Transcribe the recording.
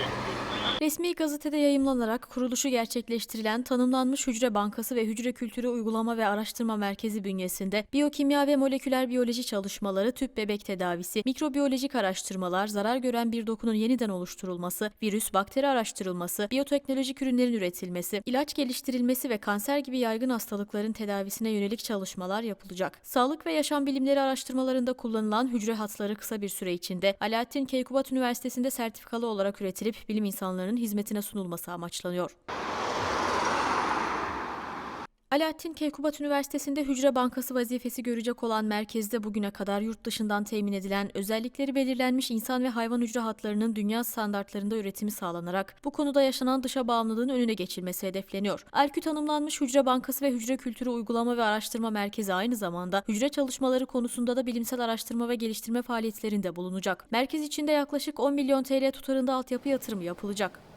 っ。Resmi gazetede yayımlanarak kuruluşu gerçekleştirilen tanımlanmış hücre bankası ve hücre kültürü uygulama ve araştırma merkezi bünyesinde biyokimya ve moleküler biyoloji çalışmaları, tüp bebek tedavisi, mikrobiyolojik araştırmalar, zarar gören bir dokunun yeniden oluşturulması, virüs, bakteri araştırılması, biyoteknolojik ürünlerin üretilmesi, ilaç geliştirilmesi ve kanser gibi yaygın hastalıkların tedavisine yönelik çalışmalar yapılacak. Sağlık ve yaşam bilimleri araştırmalarında kullanılan hücre hatları kısa bir süre içinde Alaaddin Keykubat Üniversitesi'nde sertifikalı olarak üretilip bilim insanlarının hizmetine sunulması amaçlanıyor. Alaaddin Keykubat Üniversitesi'nde hücre bankası vazifesi görecek olan merkezde bugüne kadar yurt dışından temin edilen özellikleri belirlenmiş insan ve hayvan hücre hatlarının dünya standartlarında üretimi sağlanarak bu konuda yaşanan dışa bağımlılığın önüne geçilmesi hedefleniyor. ALKÜ tanımlanmış hücre bankası ve hücre kültürü uygulama ve araştırma merkezi aynı zamanda hücre çalışmaları konusunda da bilimsel araştırma ve geliştirme faaliyetlerinde bulunacak. Merkez içinde yaklaşık 10 milyon TL tutarında altyapı yatırımı yapılacak.